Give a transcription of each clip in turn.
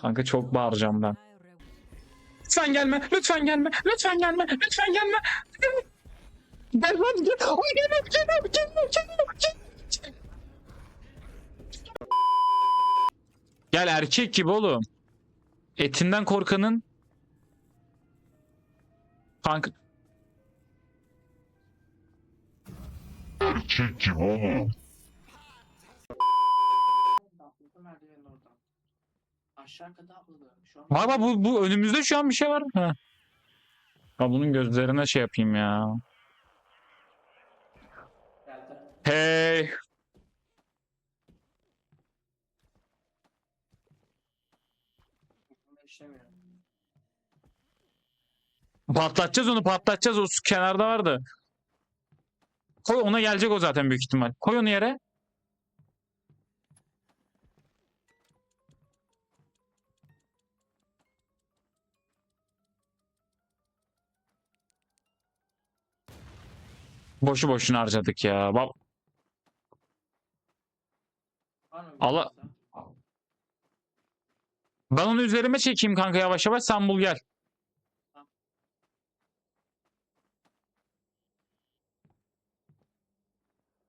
Kanka çok bağıracağım ben. Lütfen gelme, lütfen gelme, lütfen gelme, lütfen gelme. Gel lan gel. Ay gel gel gel gel gel gel. Gel erkek gibi oğlum. Etinden korkanın Kanka Erkek gibi oğlum. Aşağı kata atladı. Şu an Baba bu, bu önümüzde şu an bir şey var. Ha. Ya bunun gözlerine şey yapayım ya. Hey. Patlatacağız onu patlatacağız. O su kenarda vardı. Koy ona gelecek o zaten büyük ihtimal. Koy onu yere. Boşu boşuna harcadık ya. Bak Allah- ben onu üzerime çekeyim kanka yavaş yavaş sen bul gel.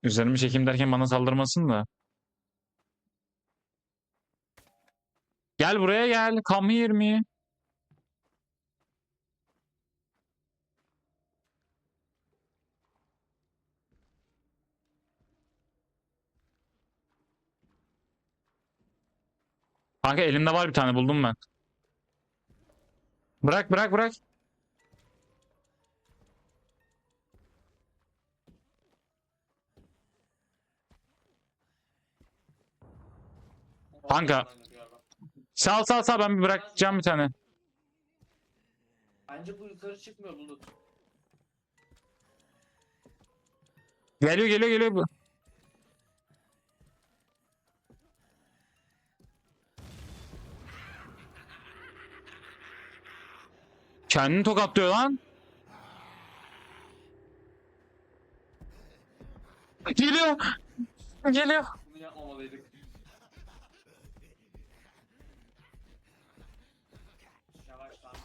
Üzerime çekeyim derken bana saldırmasın da. Gel buraya gel. Come here me. Kanka elimde var bir tane buldum ben. Bırak bırak bırak. Kanka. Sal sal sal ben bir bırakacağım bir tane. Bence bu yukarı çıkmıyor bulut. Geliyor geliyor geliyor. Kendini tokatlıyor lan. Geliyor. Geliyor.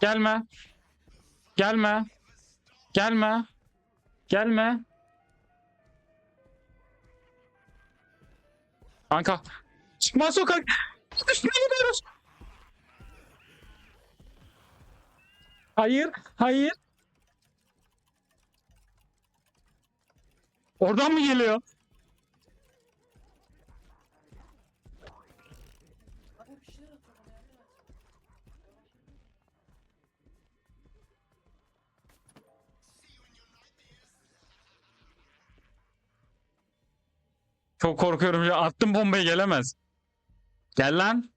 Gelme. Gelme. Gelme. Gelme. Kanka. Çıkma sokak. Üstüne gidiyoruz. Hayır. Hayır. Oradan mı geliyor? Çok korkuyorum ya. Attım bombayı gelemez. Gel lan.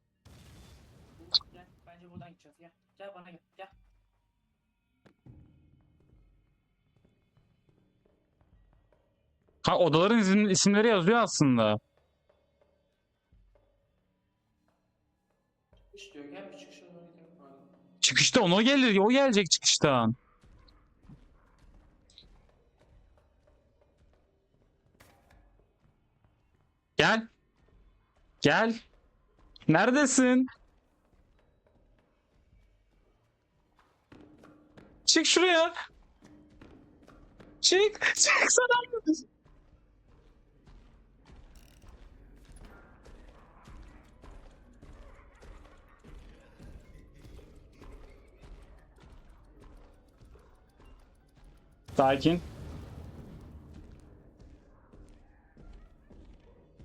Ha, odaların isim- isimleri yazıyor aslında. Çıkışta onu gelir. O gelecek çıkıştan. Gel. Gel. Neredesin? Çık şuraya. Çık. Çık sana. Sakin.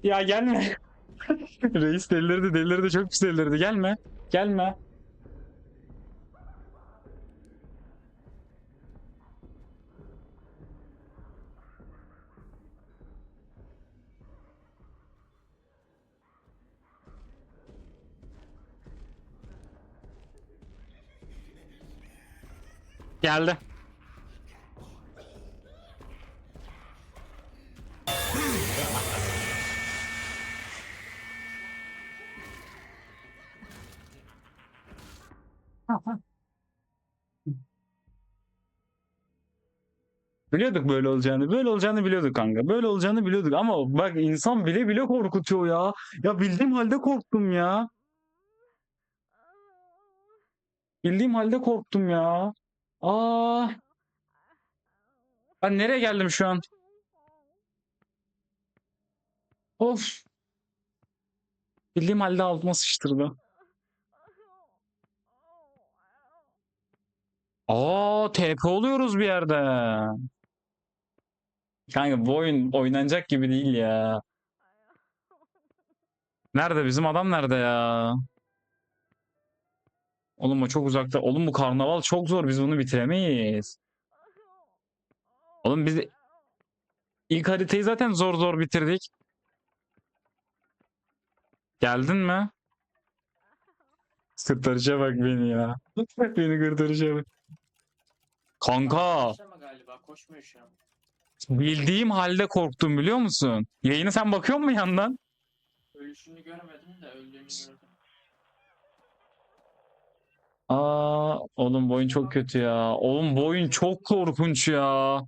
Ya gelme. Reis delirdi delirdi çok pis delirdi. Gelme. Gelme. Geldi. Biliyorduk böyle olacağını. Böyle olacağını biliyorduk kanka. Böyle olacağını biliyorduk ama bak insan bile bile korkutuyor ya. Ya bildiğim halde korktum ya. Bildiğim halde korktum ya. Aa. Ben nereye geldim şu an? Of. Bildiğim halde altıma sıçtırdı. Aa, TP oluyoruz bir yerde. Kanka bu oyun oynanacak gibi değil ya. Nerede bizim adam nerede ya? Oğlum o çok uzakta. Oğlum bu karnaval çok zor. Biz bunu bitiremeyiz. Oğlum biz ilk haritayı zaten zor zor bitirdik. Geldin mi? Kurtarışa bak beni ya. Beni kurtarışa bak. Kanka galiba koşmuyor şu an. Bildiğim halde korktum biliyor musun? Yayını sen bakıyor musun yandan? Ölüşünü görmedim de öldüğünü gördüm. Aa oğlum bu oyun çok kötü ya. Oğlum bu oyun çok korkunç ya.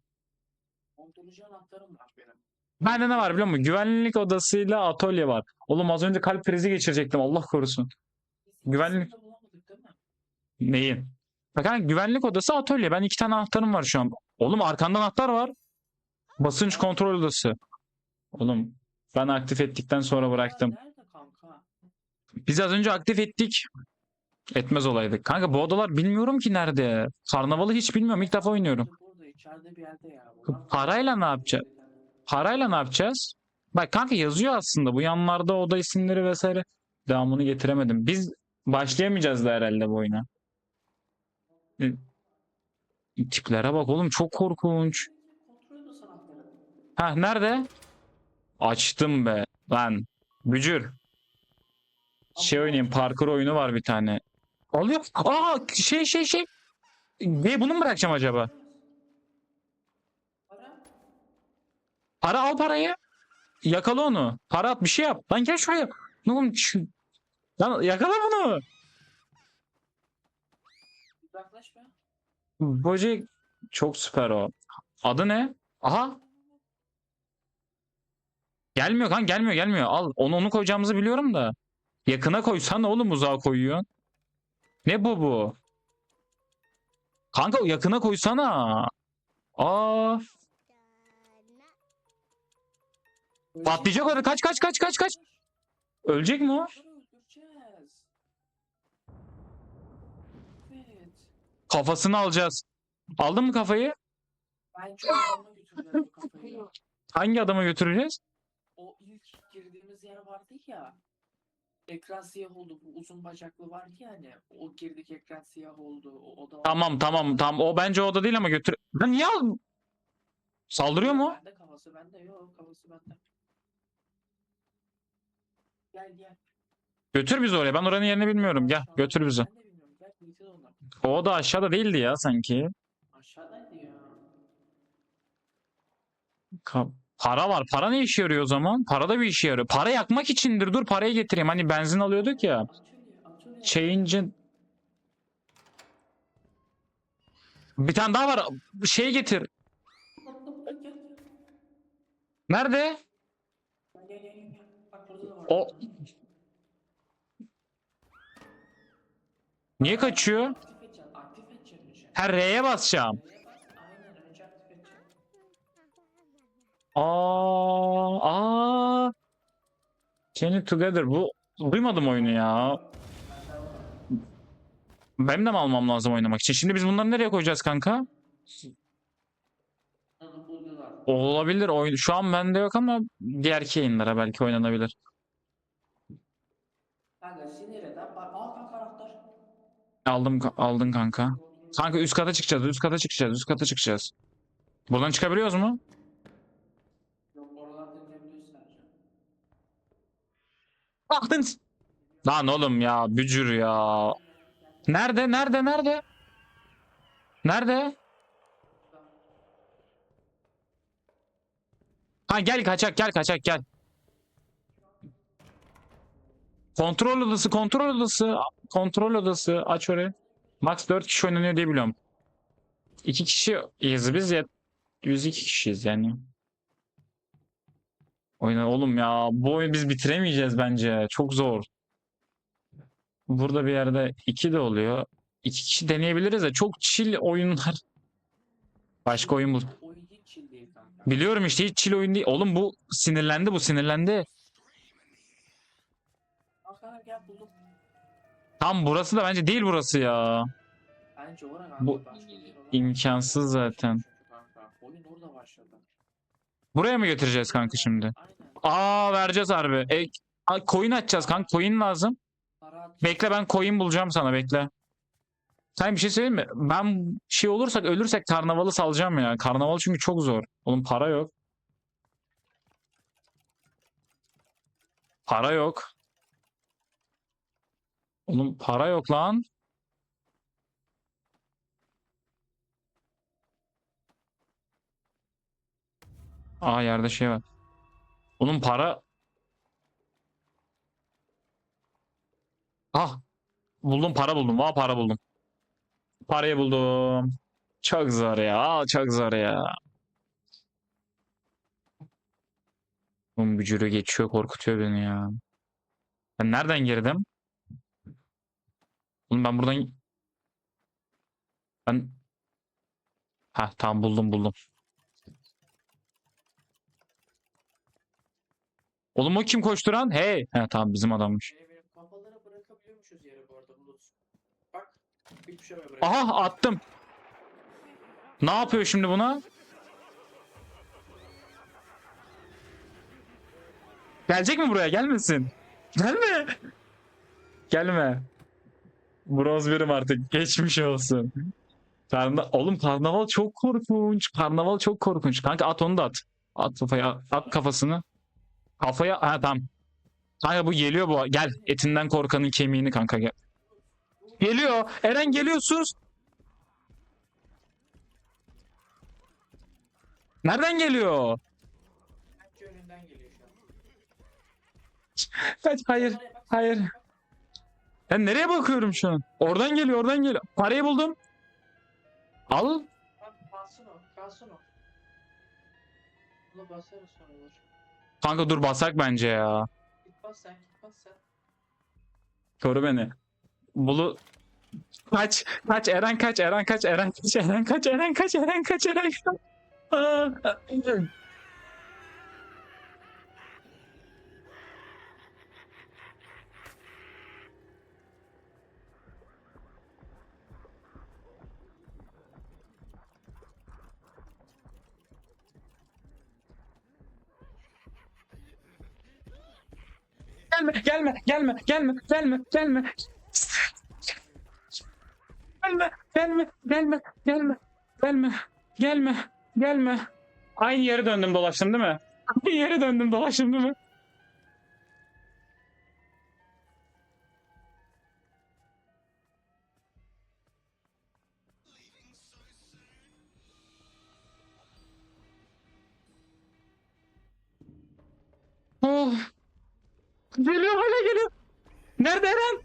Dondurucu anahtarım var benim. Bende ne var biliyor musun? Güvenlik odasıyla atölye var. Oğlum az önce kalp krizi geçirecektim Allah korusun. Biz Güvenlik-? Neyin? Bak hani güvenlik odası atölye. Ben iki tane anahtarım var şu an. Oğlum arkanda anahtar var. Basınç kontrol odası. Oğlum ben aktif ettikten sonra bıraktım. Nerede kanka? Biz az önce aktif ettik. Etmez olaydık. Kanka bu odalar bilmiyorum ki nerede. Karnavalı hiç bilmiyorum. İlk defa oynuyorum. Burada, burada içeride bir yerde ya. Bunlar- Parayla ne yapacağız? Parayla ne yapacağız? Bak kanka yazıyor aslında. Bu yanlarda oda isimleri vesaire. Devamını getiremedim. Biz başlayamayacağız da herhalde bu oyuna. E, Tiplere bak oğlum çok korkunç. Ha nerede? Açtım be. Lan. Bücür. Şey oynayayım. Parkur oyunu var bir tane. Alıyor. Aa şey şey şey. Ve bunu mu bırakacağım acaba? Para. Para al parayı. Yakala onu. Para at bir şey yap. Lan gel şuraya. Ne oğlum şu... Lan yakala bunu. Uzaklaş be. Böcek çok süper o. Adı ne? Aha. Gelmiyor kan gelmiyor gelmiyor. Al onu onu koyacağımızı biliyorum da. Yakına koysan oğlum uzağa koyuyor. Ne bu bu? Kanka yakına koysana. Aa patlayacak orada. Kaç kaç kaç kaç kaç. Ölecek mi o? Kafasını alacağız. Aldın mı kafayı. Hangi adama götüreceğiz? O ilk girdiğimiz yer vardı ya. Ekran siyah oldu. Bu uzun bacaklı vardı ya hani. O girdik ekran siyah oldu. O oda Tamam tamam tamam. O bence o da değil ama götür. Lan niye al? Saldırıyor mu? Bende kafası bende yok kafası bende. Gel gel. Götür bizi oraya. Ben oranın yerini bilmiyorum. Gel Aşağıda- götür bizi. Ben de bilmiyorum. Gel birlikte de onlar. O da aşağıda değildi ya sanki. Aşağıdaydı ya. Ka- Para var. Para ne işe yarıyor o zaman? Para da bir işe yarıyor. Para yakmak içindir. Dur parayı getireyim. Hani benzin alıyorduk ya. Change'in bir tane daha var. Şey getir. Nerede? O niye kaçıyor? Her R'ye basacağım. Aa, aa. Chain Together. Bu duymadım oyunu ya. Benim de mi almam lazım oynamak için? Şimdi biz bunları nereye koyacağız kanka? Olabilir. Oyun şu an bende yok ama diğer yayınlara belki oynanabilir. Aldım aldın kanka. Kanka üst kata çıkacağız. Üst kata çıkacağız. Üst kata çıkacağız. Buradan çıkabiliyoruz mu? Baktın. Lan oğlum ya bücür ya. Nerede? Nerede? Nerede? Nerede? Ha gel kaçak gel kaçak gel. Kontrol odası kontrol odası kontrol odası aç orayı. Max 4 kişi oynanıyor diye biliyorum. 2 kişiyiz biz ya 102 kişiyiz yani. Oyna oğlum ya bu oyunu biz bitiremeyeceğiz bence. Çok zor. Burada bir yerde 2 de oluyor. iki kişi deneyebiliriz de çok chill oyunlar. Başka oyun bul. Biliyorum işte hiç chill oyun değil. Oğlum bu sinirlendi bu sinirlendi. Tam burası da bence değil burası ya. Bence. Bu imkansız zaten. Buraya mı götüreceğiz kanka şimdi? Aa vereceğiz harbi. E, coin açacağız kanka. Coin lazım. Bekle ben coin bulacağım sana bekle. Sen bir şey söyleyeyim mi? Ben şey olursak ölürsek karnavalı salacağım ya. Karnaval çünkü çok zor. Oğlum para yok. Para yok. Oğlum para yok lan. Aa yerde şey var. Oğlum para. Ah. Buldum para buldum. Valla para buldum. Parayı buldum. Çok zor ya. Çok zor ya. Oğlum bücürü geçiyor korkutuyor beni ya. Ben nereden girdim? Oğlum ben buradan... Ben... Ha tamam buldum buldum. Oğlum o kim koşturan? Hey. He tamam bizim adammış. Şey, benim kafaları bırakabiliyormuşuz yere bu arada Bulut. Bak. Bir şey bırak. Aha attım. Ne yapıyor şimdi buna? Gelecek mi buraya? Gelmesin. Gelme. Gelme. Bronz birim artık. Geçmiş olsun. Karna Oğlum karnaval çok korkunç. Karnaval çok korkunç. Kanka at onu da at. At kafaya. At kafasını. Kafaya. Ha tamam. Kanka bu geliyor bu. Gel. Etinden korkanın kemiğini kanka gel. Geliyor. Eren geliyor sus. Nereden geliyor? Bence önünden geliyor şu an. Kaç, hayır, hayır. Ben nereye bakıyorum şu an? Oradan geliyor, oradan geliyor. Parayı buldum. Al. Kalsın o. Kalsın o. Bunu basarız sonra olur. Kanka dur basak bence ya. Git bas sen. Git bas sen. Koru beni. Bulu kaç, kaç Eren kaç, Eren kaç, Eren kaç, Eren kaç, Eren kaç, Eren kaç, Eren kaç. Gelme, gelme, gelme, gelme, gelme, gelme. Gelme, gelme, gelme, gelme, gelme, gelme, gelme. Aynı yere döndüm dolaştım değil mi? Aynı yere döndüm dolaştım değil mi? Oh. Geliyor hala geliyor. Nerede Eren?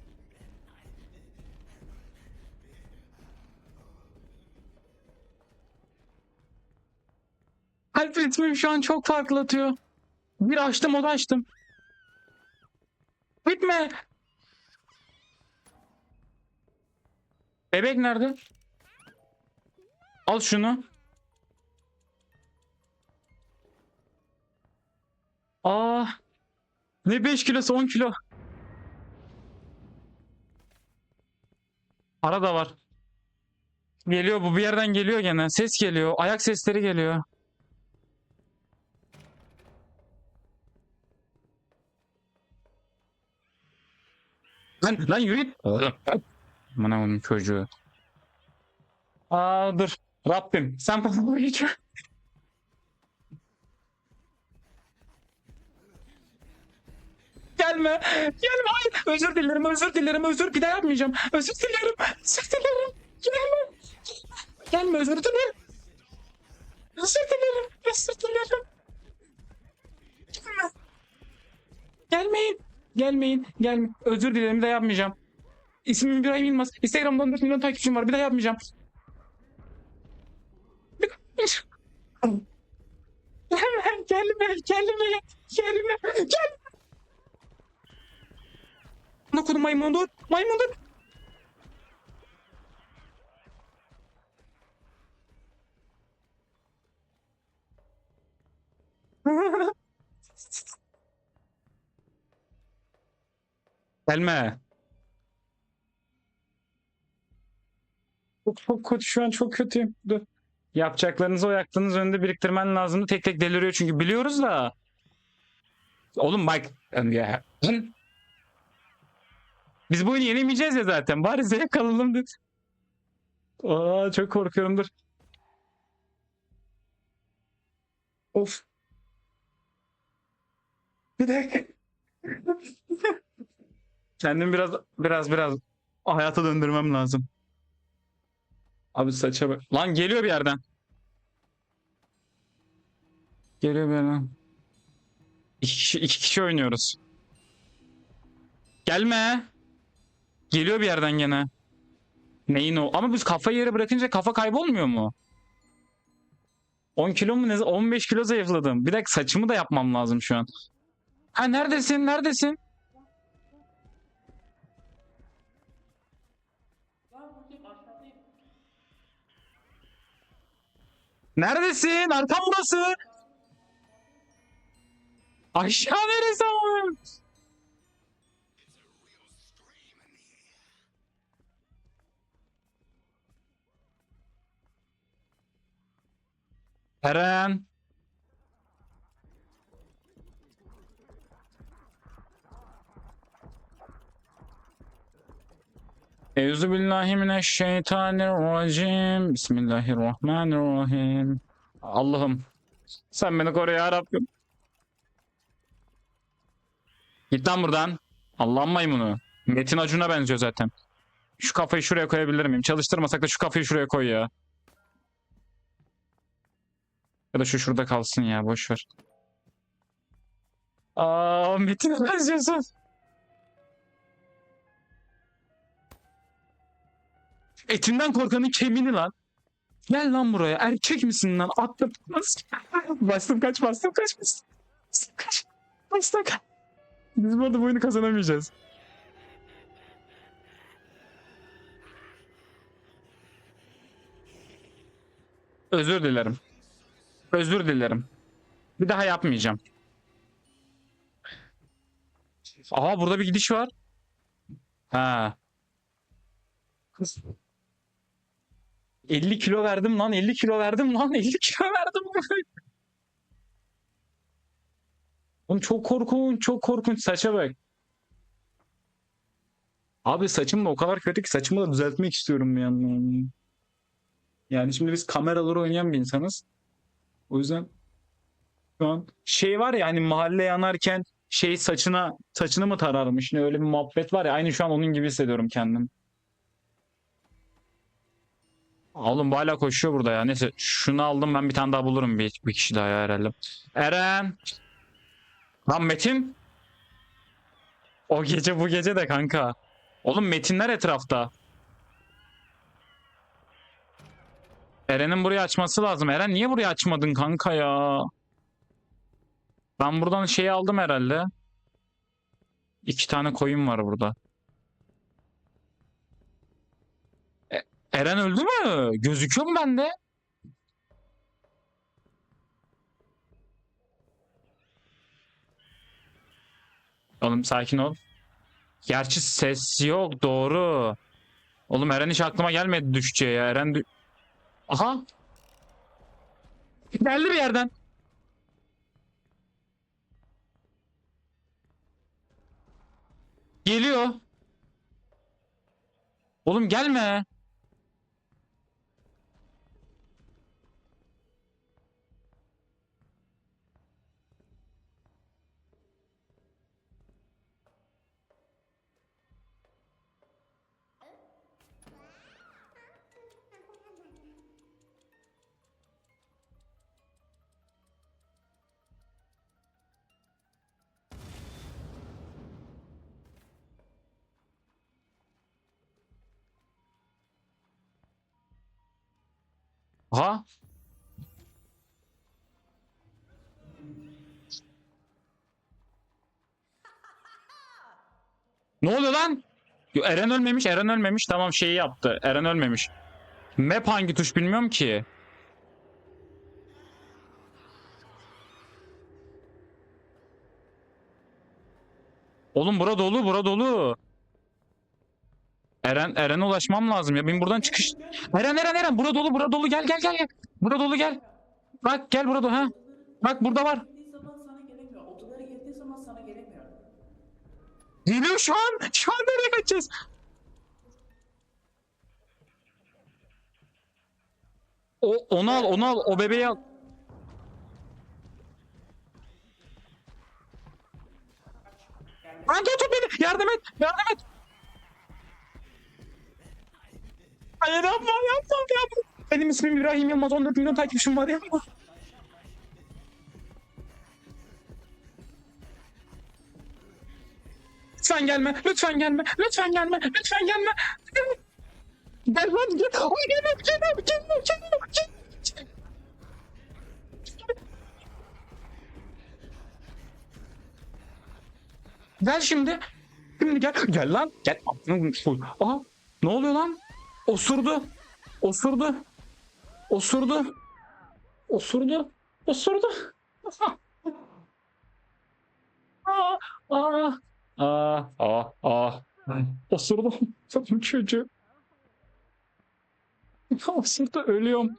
Kalp ritmim şu an çok farklı atıyor. Bir açtım o da açtım. Bitme. Bebek nerede? Al şunu. Aa. Ne 5 kilosu 10 kilo. Para da var. Geliyor bu bir yerden geliyor gene. Ses geliyor. Ayak sesleri geliyor. Lan lan yürü. Bana onun çocuğu. Aa dur. Rabbim sen bana geç. Gelme. Gelme. Hayır. Özür dilerim. Özür dilerim. Özür bir daha yapmayacağım. Özür dilerim. Özür dilerim. Gelme. Gelme. Özür dilerim. Özür dilerim. Özür dilerim. Gelme. Gelmeyin. Gelmeyin. Gelme. Özür dilerim. Bir daha yapmayacağım. İsmim İbrahim Yılmaz. Instagram'da 14 milyon takipçim var. Bir daha yapmayacağım. Gelme. Gelme. Gelme. Gelme. Gelme korkun maymundur. Maymundur. Gelme. Çok, çok kötü şu an çok kötüyüm. Dur. Yapacaklarınızı o yaktığınız önünde biriktirmen lazım. Tek tek deliriyor çünkü biliyoruz da. Oğlum Mike. Biz bu oyunu yenemeyeceğiz ya zaten. Bari zevk alalım dedi. Aa, çok korkuyorum dur. Of. Bir dakika. Kendimi biraz biraz biraz hayata döndürmem lazım. Abi saça bak. Lan geliyor bir yerden. Geliyor bir yerden. İki kişi, iki kişi oynuyoruz. Gelme. Geliyor bir yerden gene. Neyin o? Ama biz kafayı yere bırakınca kafa kaybolmuyor mu? 10 kilo mu ne? 15 kilo zayıfladım. Bir dakika saçımı da yapmam lazım şu an. Ha neredesin? Neredesin? Neredesin? Arkam burası. Aşağı neresi ama? Eren. Euzubillahimineşşeytanirracim. Bismillahirrahmanirrahim. Allah'ım sen beni koru ya Rabbim. Git lan buradan. Allah'ın maymunu. Metin Acun'a benziyor zaten. Şu kafayı şuraya koyabilir miyim? Çalıştırmasak da şu kafayı şuraya koy ya. Ya da şu şurada kalsın ya boş ver. Aa Metin'e benziyorsun. Etinden korkanın kemiğini lan. Gel lan buraya. Erkek misin lan? Atla. bastım kaç bastım kaç bastım. Kaç. Bastım kaç. Biz bu arada bu oyunu kazanamayacağız. Özür dilerim. Özür dilerim. Bir daha yapmayacağım. Aa burada bir gidiş var. Ha. Kız. 50 kilo verdim lan 50 kilo verdim lan 50 kilo verdim. Oğlum çok korkunç çok korkunç saça bak. Abi saçım da o kadar kötü ki saçımı da düzeltmek istiyorum yandan. Yani şimdi biz kameraları oynayan bir insanız. O yüzden şu an şey var ya hani mahalle yanarken şey saçına saçını mı tararmış ne öyle bir muhabbet var ya aynı şu an onun gibi hissediyorum kendim. Oğlum bu hala koşuyor burada ya. Neyse şunu aldım ben bir tane daha bulurum bir, bir kişi daha ya herhalde. Eren. Lan Metin. O gece bu gece de kanka. Oğlum Metinler etrafta. Eren'in burayı açması lazım. Eren niye burayı açmadın kanka ya? Ben buradan şeyi aldım herhalde. İki tane koyun var burada. E- Eren öldü mü? Gözüküyor mu bende? Oğlum sakin ol. Gerçi ses yok doğru. Oğlum Eren hiç aklıma gelmedi düşeceği ya. Eren dü- Aha. Geldi bir yerden. Geliyor. Oğlum gelme. Aha. Ne oluyor lan? Eren ölmemiş, Eren ölmemiş. Tamam şeyi yaptı. Eren ölmemiş. Map hangi tuş bilmiyorum ki. Oğlum bura dolu bura dolu. Eren Eren'e ulaşmam lazım ya. Benim buradan çıkış. Eren Eren Eren bura dolu bura dolu gel gel gel gel. Bura dolu gel. Bak gel burada ha. Bak burada var. Geliyor şu an. Şu an nereye kaçacağız? O onu al onu al o bebeği al. Kanka tut beni. Yardım et. Yardım et. Hayır yapma yapma yapma. Benim ismim İbrahim Yılmaz. 14 milyon takipçim var yapma. Lütfen gelme. Lütfen gelme. Lütfen gelme. Lütfen gelme. Gel lan gel. Ay gelme gelme gelme gelme. gelme. Gel şimdi. Şimdi gel. Gel lan. Gel. Aha. Ne oluyor lan? Osurdu. Osurdu. Osurdu. Osurdu. Osurdu. Aa, aa, aa, aa, aa. Osurdum. Tabii çocuğu. Osurdu. Ölüyorum.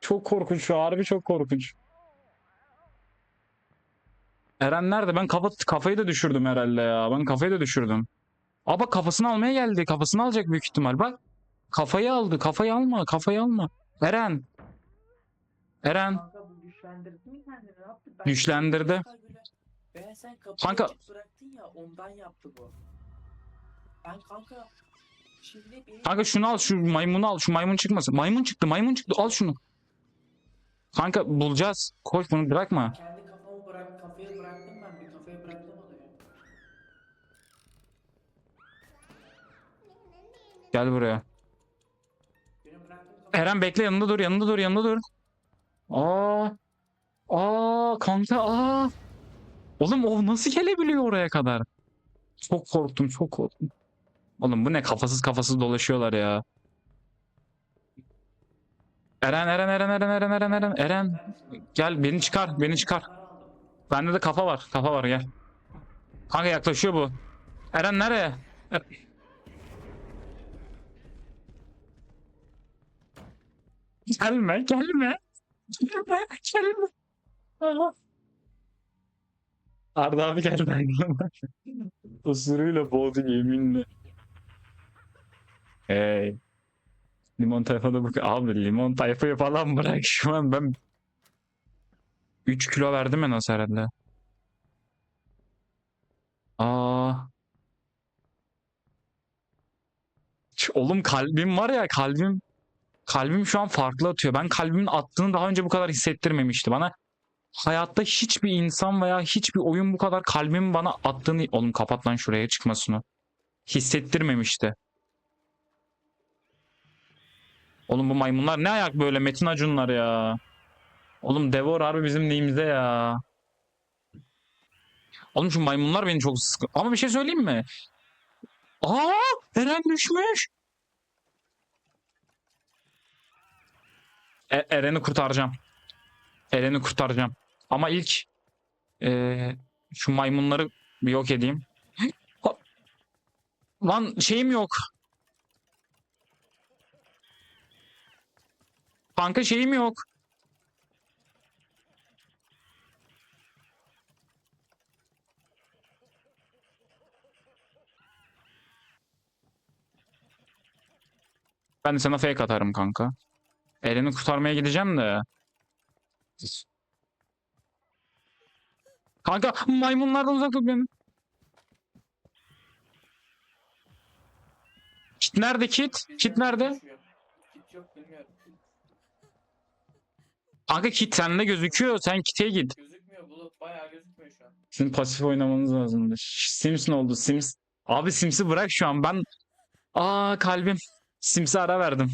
Çok korkunç şu harbi çok korkunç. Eren nerede? Ben kafa, kafayı da düşürdüm herhalde ya. Ben kafayı da düşürdüm. Aa bak kafasını almaya geldi. Kafasını alacak büyük ihtimal. Bak. Kafayı aldı. Kafayı alma. Kafayı alma. Eren. Eren. Kanka bu güçlendirdi mi kendini? Ne yaptı? Ben Güçlendirdi. Ben sen kapıyı Kanka- açık bıraktın ya ondan yaptı bu. Ben kanka şimdi benim Kanka şunu al. Şu maymunu al. Şu maymun çıkmasın. Maymun çıktı. Maymun çıktı. Al şunu. Kanka bulacağız. Koş bunu bırakma. kendi Gel buraya. Eren bekle yanında dur. Yanında dur. Yanında dur. Aa. Aa kanka aa. Oğlum o nasıl gelebiliyor oraya kadar? Çok korktum. Çok korktum. Oğlum bu ne kafasız kafasız dolaşıyorlar ya. Eren Eren Eren Eren Eren Eren Eren Eren gel beni çıkar beni çıkar. Bende de kafa var kafa var gel. Kanka yaklaşıyor bu. Eren nereye? Er- Gelme gelme. Gelme gelme. Aa. Arda abi gelme. Osuruyla boğdu yeminle. Hey. Limon tayfada bak. Abi limon tayfayı falan bırak şu an ben 3 kilo verdim en az herhalde. Aa. Oğlum kalbim var ya kalbim kalbim şu an farklı atıyor. Ben kalbimin attığını daha önce bu kadar hissettirmemişti bana. Hayatta hiçbir insan veya hiçbir oyun bu kadar kalbimin bana attığını oğlum kapat lan şuraya çıkmasını. Hissettirmemişti. Oğlum bu maymunlar ne ayak böyle Metin Acunlar ya. Oğlum Devor harbi bizim neyimize ya. Oğlum şu maymunlar beni çok sıkı. Ama bir şey söyleyeyim mi? Aa, Eren düşmüş. E- Eren'i kurtaracağım. Eren'i kurtaracağım. Ama ilk eee, şu maymunları bir yok edeyim. Lan şeyim yok. Kanka şeyim yok. Ben de sana fake atarım kanka. Eren'i kurtarmaya gideceğim de. Kanka maymunlardan uzak tut beni. Kit nerede kit? Kit nerede? Düşüyor. Kit yok bilmiyorum. Kanka kit sende gözüküyor. Sen kite git. Gözükmüyor bulut bayağı gözükmüyor şu an. Sizin pasif oynamanız lazımdı. Şş, Sims ne oldu? Sims. Abi Sims'i bırak şu an. Ben Aa kalbim. Sims'e ara verdim.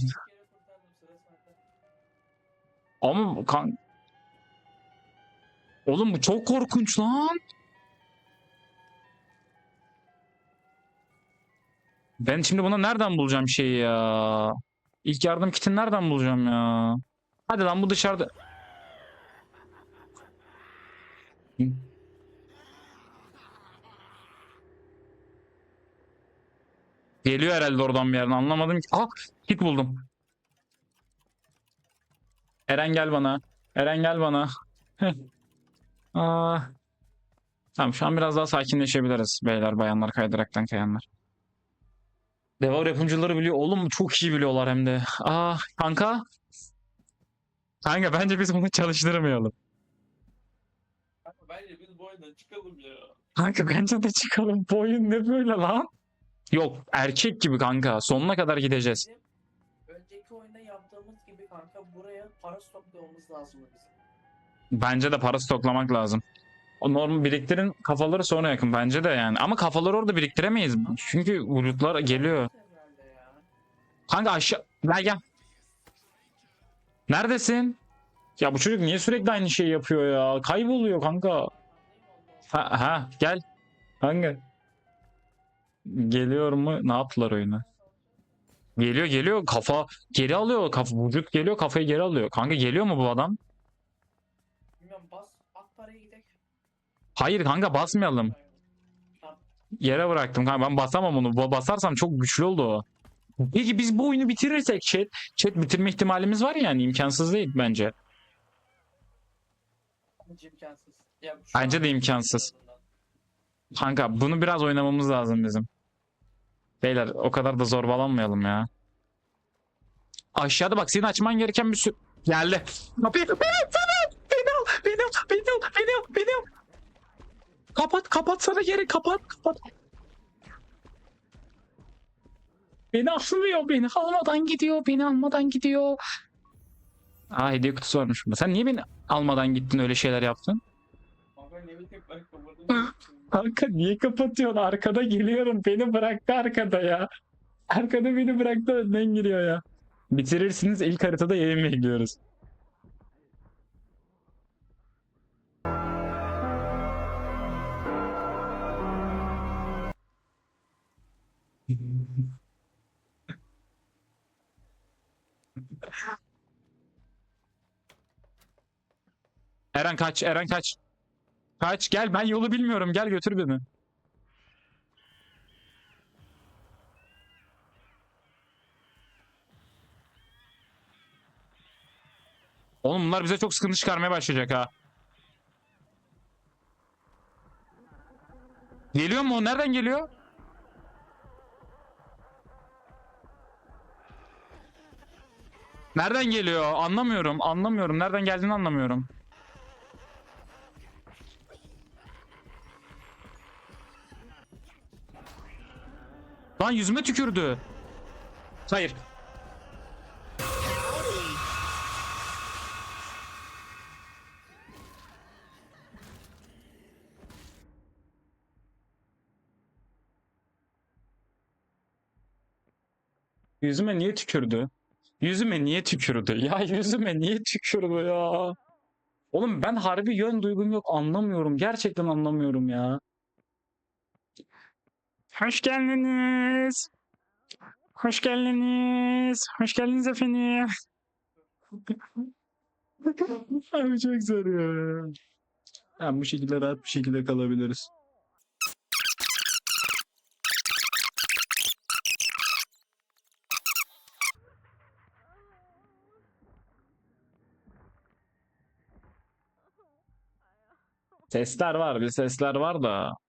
Ama kan... Oğlum bu çok korkunç lan. Ben şimdi buna nereden bulacağım şeyi ya? İlk yardım kitini nereden bulacağım ya? Hadi lan bu dışarıda. Geliyor herhalde oradan bir yerden anlamadım ki. Ah hit buldum. Eren gel bana. Eren gel bana. Aa. Tamam şu an biraz daha sakinleşebiliriz beyler bayanlar kaydıraktan kayanlar. Devar yapımcıları biliyor. Oğlum çok iyi biliyorlar hem de. Aa kanka. Kanka bence biz bunu çalıştırmayalım. Kanka bence biz bu çıkalım ya. Kanka bence de çıkalım. Bu oyun ne böyle lan? Yok erkek gibi kanka. Sonuna kadar gideceğiz. Kanka buraya para stoklamamız lazım bizim. Bence de para stoklamak lazım. O normal biriktirin kafaları sonra yakın bence de yani. Ama kafaları orada biriktiremeyiz. Çünkü vücutlar geliyor. Kanka aşağı gel gel. Neredesin? Ya bu çocuk niye sürekli aynı şeyi yapıyor ya? Kayboluyor kanka. Ha, ha gel. Kanka. Geliyor mu? Ne yaptılar oyuna? Geliyor geliyor kafa geri alıyor kafa vücut geliyor kafayı geri alıyor. Kanka geliyor mu bu adam? Bilmiyorum bas at paraya gidelim. Hayır kanka basmayalım. Yere bıraktım kanka ben basamam onu. Basarsam çok güçlü oldu o. Peki biz bu oyunu bitirirsek chat, chat bitirme ihtimalimiz var yani imkansız değil bence. Bence imkansız. Ya şu Bence de imkansız. Kanka bunu biraz oynamamız lazım bizim. Beyler o kadar da zorbalanmayalım ya. Aşağıda bak senin açman gereken bir sürü... Geldi. Kapıyı beni al, beni al, beni al, beni al, beni al, beni al, beni al. Kapat, kapat sana geri, kapat, kapat. Beni almıyor, beni almadan gidiyor, beni almadan gidiyor. Aa hediye kutusu varmış burada. Sen niye beni almadan gittin öyle şeyler yaptın? Kanka ne bileyim ben. Kanka niye kapatıyorsun? Arkada geliyorum. Beni bıraktı arkada ya. Arkada beni bıraktı önden giriyor ya. Bitirirsiniz ilk haritada yayın bekliyoruz. Eren kaç, Eren kaç. Kaç gel ben yolu bilmiyorum gel götür beni. Oğlum bunlar bize çok sıkıntı çıkarmaya başlayacak ha. Geliyor mu o? Nereden geliyor? Nereden geliyor? Anlamıyorum. Anlamıyorum. Nereden geldiğini anlamıyorum. Lan yüzüme tükürdü. Hayır. Yüzüme niye tükürdü? Yüzüme niye tükürdü? Ya yüzüme niye tükürdü ya? Oğlum ben harbi yön duygum yok anlamıyorum. Gerçekten anlamıyorum ya. Hoş geldiniz. Hoş geldiniz. Hoş geldiniz efendim. Abi çok zor ya. Yani bu şekilde rahat bir şekilde kalabiliriz. Sesler var, bir sesler var da.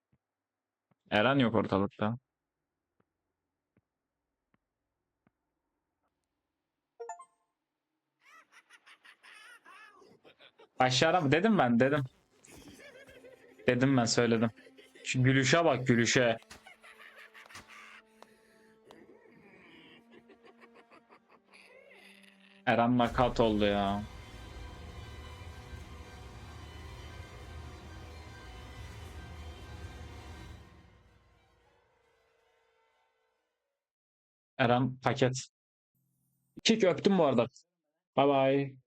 Eren yok ortalıkta. Aşağıda mı? Dedim ben, dedim. Dedim ben, söyledim. Şu gülüşe bak, gülüşe. Eren nakat oldu ya. Eren paket. Kick öptüm bu arada. Bye bye.